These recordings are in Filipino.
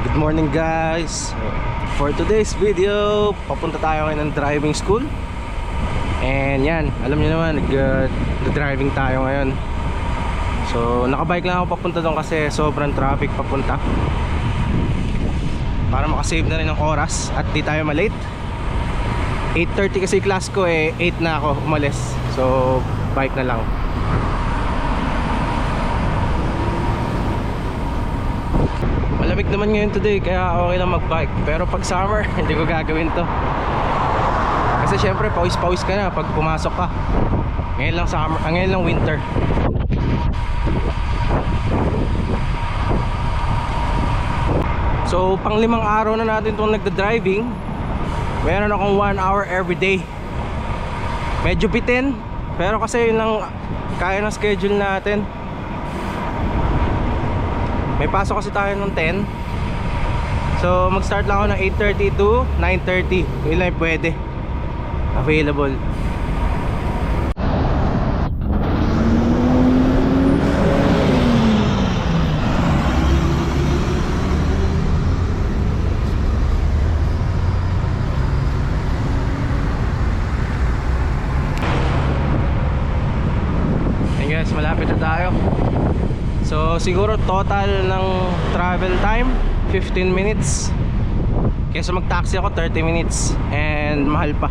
good morning guys. For today's video Papunta tayo ngayon ng driving school. And yan, alam niyo naman nag, uh, driving tayo ngayon. So nakabike lang ako papunta doon kasi sobrang traffic papunta. Para makasave na rin ng oras at di tayo malate. 8.30 kasi class ko eh 8 na ako umalis. So bike na lang Malamig naman ngayon today kaya okay lang mag-bike. Pero pag summer, hindi ko gagawin to. Kasi syempre pawis-pawis ka na pag pumasok ka. Ngayon lang summer, ah, ngayon lang winter. So pang limang araw na natin itong nagda-driving. Meron akong 1 hour every day. Medyo bitin Pero kasi yun lang kaya ng schedule natin may pasok kasi tayo ng 10 So mag-start lang ako ng 8.30 to 9.30 Yun lang pwede. Available Ayun guys, malapit na tayo So siguro total ng travel time 15 minutes. Kesa mag-taxi ako 30 minutes. And mahal pa.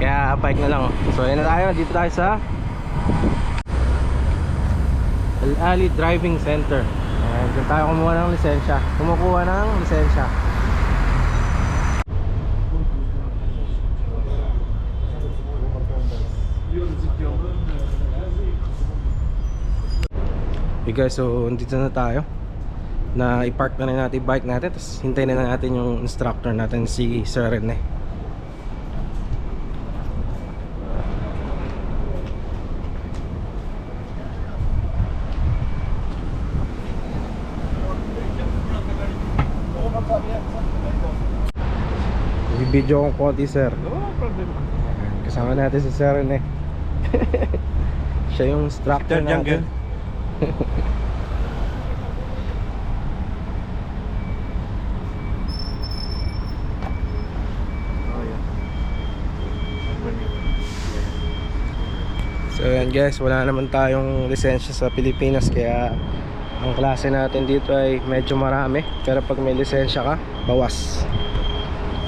Kaya bike na lang. So ayun na tayo, dito tayo sa Al Ali Driving Center. Ayan, dito tayo kumuha ng lisensya. Kumukuha ng lisensya Okay guys, so dito na tayo. Na i-park na rin natin bike natin tapos hintayin na natin yung instructor natin si Sir Rene. Bibidyo kong konti sir. Kasama natin si Sir Rene. Siya yung instructor natin. So yan guys, wala naman tayong lisensya sa Pilipinas kaya ang klase natin dito ay medyo marami pero pag may lisensya ka, bawas.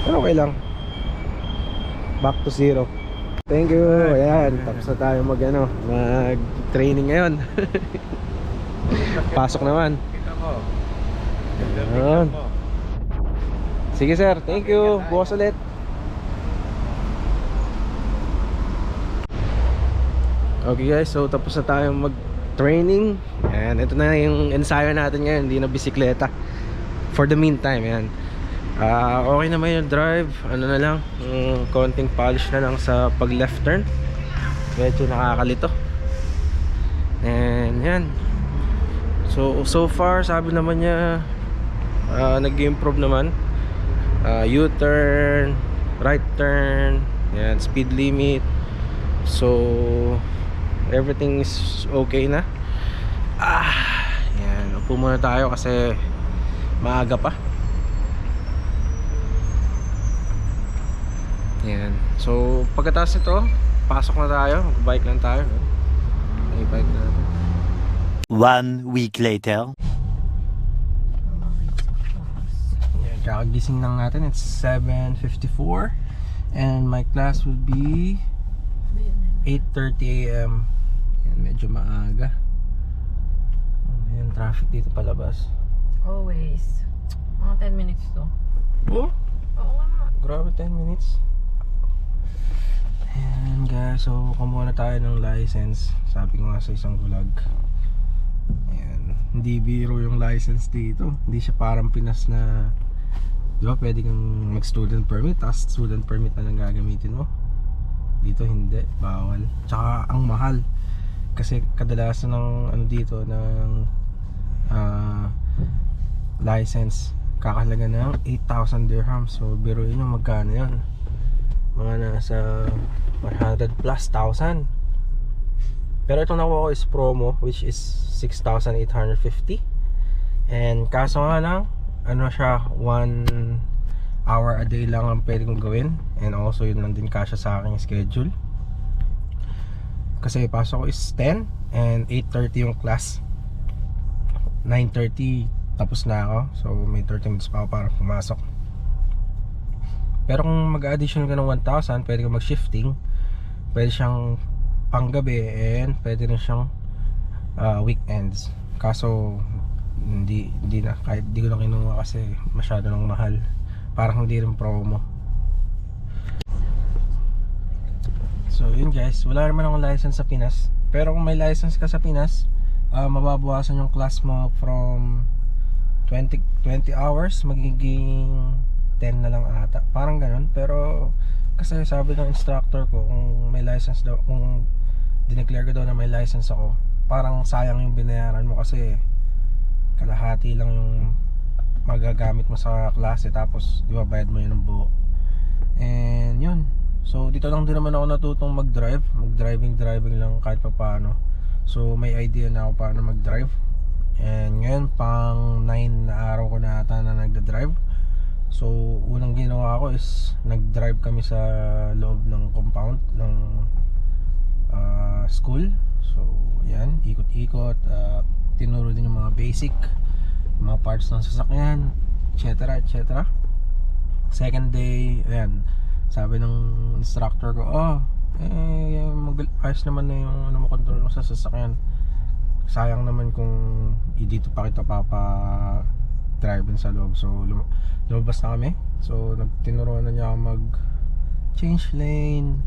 Pero okay lang. Back to zero. Thank you. Ayan, tapos na tayo mag ano, mag training ngayon. Pasok naman. Kita mo. Ayan. Sige sir, thank you. Bukas ulit. Okay guys, so tapos na tayong mag-training And ito na yung ensayo natin ngayon, hindi na bisikleta For the meantime, yan Ah, Okay naman yung drive, ano na lang mm, Konting polish na lang sa pag left turn Medyo nakakalito And yan So, so far, sabi naman niya uh, Nag-improve naman Ah, U-turn, right turn yan, speed limit So everything is okay na. Ah, yan. Upo muna tayo kasi maaga pa. Yan. So pagkatapos nito, pasok na tayo. Mag-bike lang tayo. No? May bike na natin. One week later. Yan, kakagising lang natin. It's 7.54 and my class will be 8.30 a.m. Yan, medyo maaga. Oh, Ayan, traffic dito palabas. Always. Mga 10 minutes to. Oh, Oo nga. grabe 10 minutes. Ayan guys, so kumuha na tayo ng license. Sabi ko nga sa isang vlog. Ayan, hindi biro yung license dito. Hindi siya parang Pinas na Di ba pwede kang mag-student permit Tapos student permit na lang gagamitin mo. Dito hindi, bawal. Tsaka ang mahal. Kasi kadalasan ng ano dito ng ah, license kakalaga ng 8,000 dirhams. So biruin nyo magkano yun mga nasa 100 plus thousand pero itong nakuha ko is promo which is 6,850 and kaso nga lang ano siya, one hour a day lang ang pwede kong gawin. And also, yun lang din kasya sa aking schedule. Kasi pasok ko is 10 and 8.30 yung class. 9.30 tapos na ako. So, may 30 minutes pa ako para pumasok. Pero kung mag-addition ka ng 1,000, pwede ka mag-shifting. Pwede siyang panggabi and pwede rin siyang uh, weekends. Kaso, hindi, hindi na, kahit di ko na kinuha kasi masyado nang mahal. Parang hindi rin promo. So yun guys, wala naman akong license sa Pinas. Pero kung may license ka sa Pinas, ah, mababawasan yung class mo from 20, 20 hours, magiging 10 na lang ata. Parang ganun. Pero kasi sabi ng instructor ko, kung may license daw, kung dineclare ko daw na may license ako, parang sayang yung binayaran mo kasi kalahati lang yung magagamit mo sa klase tapos di ba bayad mo yun ng buo. And yun. So dito lang din naman ako natutong mag drive mag driving lang kahit pa paano so may idea na ako paano mag drive and ngayon pang 9 na araw ko na ata na nagda drive so unang ginawa ko is nag drive kami sa loob ng compound ng ah, school. So yan ikot-ikot ah, tinuro din yung mga basic mga parts ng sasakyan etc etc second day ayan sabi ng instructor ko oh eh mag ayos naman na yung ano mo control mo sa sasakyan. Sayang naman kung dito pa kita papa drive sa loob. So lum- lumabas na kami. So nagtinuruan na niya ako mag change lane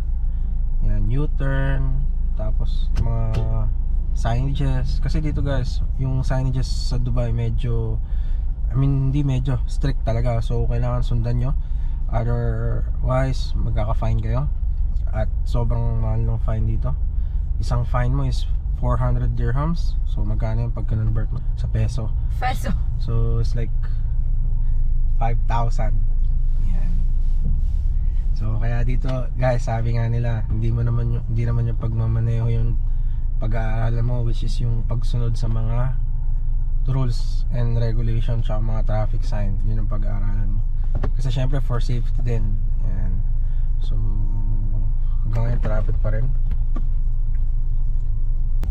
yan U-turn tapos mga signages. Kasi dito guys yung signages sa Dubai medyo I mean hindi medyo strict talaga. So kailangan sundan nyo. Otherwise magkaka-fine kayo. At sobrang mahal ng fine dito. Isang fine mo is 400 dirhams. So magkano yung pag convert mo sa peso? Peso. so it's like 5,000 yan. So kaya dito guys sabi nga nila hindi mo naman yung, hindi naman yung pagmamaneho yung pag-aaralan mo which is yung pagsunod sa mga rules and regulation sa mga traffic sign. Yun ang pag-aaralan mo. Kasi syempre for safety din. Yan. So hanggang ngayon traffic pa rin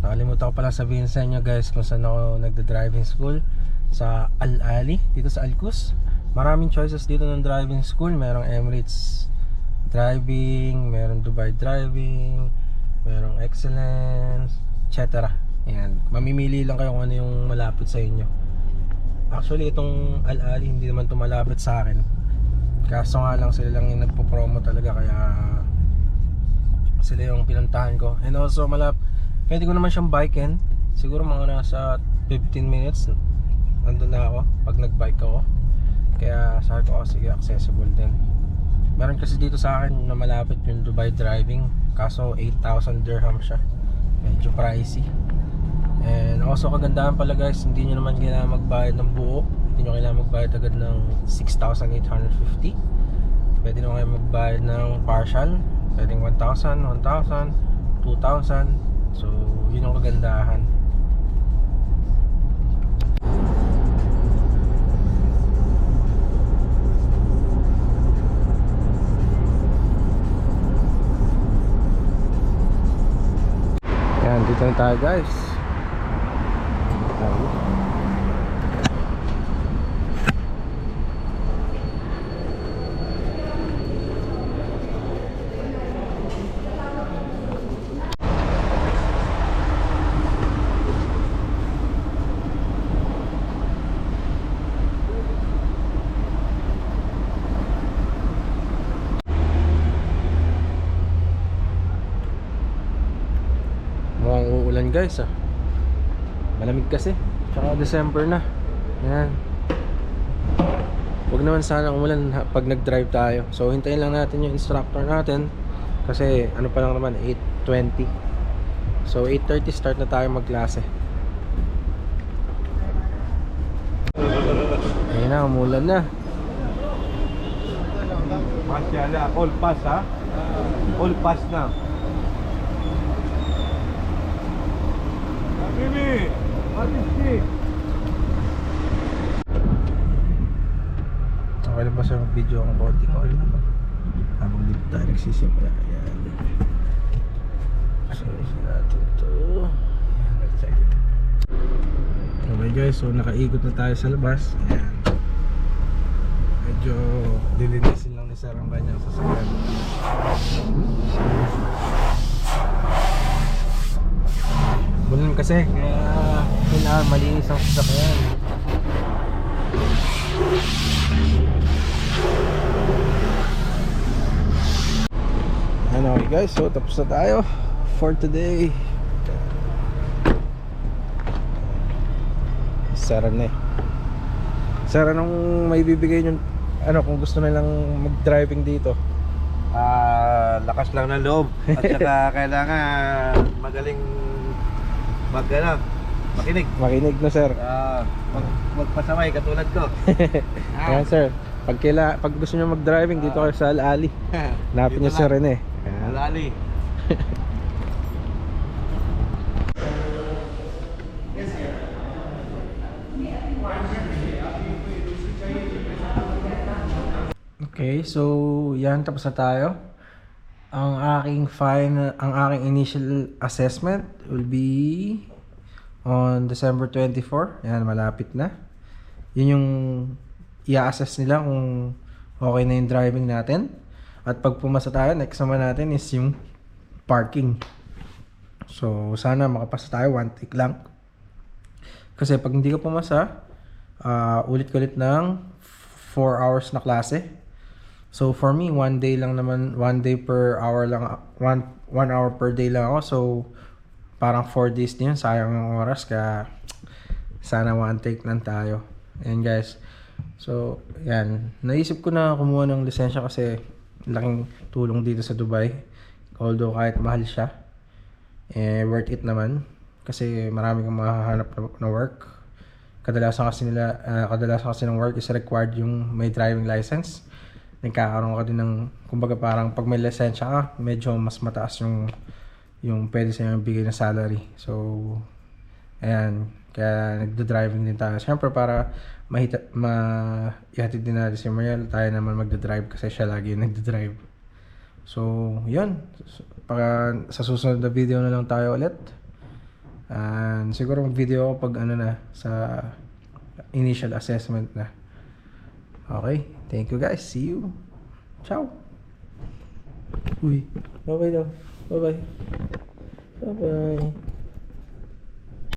nakalimutan ko pala sabihin sa inyo guys kung saan ako nagda-driving school. Sa Al-Ali dito sa Alcus. Maraming choices dito ng driving school. Merong Emirates driving merong Dubai driving merong excellence etc yan mamimili lang kayo kung ano yung malapit sa inyo. Actually itong Al-Ali hindi naman ito malapit sa akin. Kaso nga lang sila lang yung nagpo-promo talaga kaya sila yung pinuntahan ko. And also malap pwede ko naman siyang biken. Siguro mga nasa 15 minutes nandun na ako pag nag-bike ako. Kaya sabi ko oh, sige accessible din. Meron kasi dito sa akin na malapit yung Dubai driving kaso 8,000 dirham siya. Medyo pricey. And also kagandahan pala guys hindi nyo naman kailangan magbayad ng buo. Hindi nyo kailangan magbayad agad ng 6,850 pwede naman kayo magbayad ng partial. Pwedeng 1,000, 1,000 2,000 so yun yung kagandahan Yan, dito na tayo guys. Mukhang uulan guys ah. Malamig kasi. Tsaka December na. Yan. Huwag naman sana umulan pag nag-drive tayo. So hintayin lang natin yung instructor natin. Kasi ano pa lang naman 8.20. So 8.30 start na tayo magklase. Ayun na, umulan na. Masyala, all pass ha? All pass na. Is this? Okay lang ba sa video ang konti ko? Okay naman. Habang dito tayo nagsisimula. Ayan. So, isa natin ito. Ayan. Okay guys, so nakaikot na tayo sa labas. Ayan. Medyo dilinisin lang ni Sir ang kanyang sasakyan. Bulan kasi, kaya kailangan malinis ang sasakyan. Ano okay guys, so tapos na tayo for today. Sara na eh. Sara, anong may bibigay nyo, ano, kung gusto nilang mag-driving dito? Ah, lakas lang ng loob. At saka kailangan magaling mag ano, makinig. Makinig na sir. Ah, mag magpasamay katulad ko. Ayan sir, pag, kaila, pag gusto nyo mag-driving dito kayo sa Al-Ali, hanapin nyo si. Rene. Ayan. Alali. Okay, so yan tapos na tayo. Ang aking final, ang aking initial assessment will be on December 24. Yan, malapit na. Yun yung i-assess nila kung okay na yung driving natin. At pag pumasa tayo, next naman natin is yung parking. So, sana makapasa tayo, one take lang. Kasi pag hindi ka pumasa, ah, ulit-ulit ng 4 hours na klase. So for me, one day lang naman, one day per hour lang, one, one hour per day lang ako. So parang 4 days din yun, sayang ng oras. Kaya sana one take lang tayo. Ayan guys. So yan, naisip ko na kumuha ng lisensya kasi laking tulong dito sa Dubai. Although kahit mahal siya, eh worth it naman. Kasi marami kang mahahanap na, work. Kadalasan kasi nila, ah, kadalasan kasi ng work is required yung may driving license nagkakaroon ka din ng kumbaga parang pag may lisensya ka medyo mas mataas yung yung pwede sa bigay na salary. So ayan. Kaya nagdo-driving din tayo. Syempre para mahita ma ihatid din natin si Mariel tayo naman magdo-drive kasi siya lagi yung nagdo-drive so yun. Para sa susunod na video na lang tayo ulit. And siguro video pag ano na sa initial assessment na. Okay. Thank you guys. See you. Ciao. Uy. Bye-bye daw. Bye-bye. Bye-bye.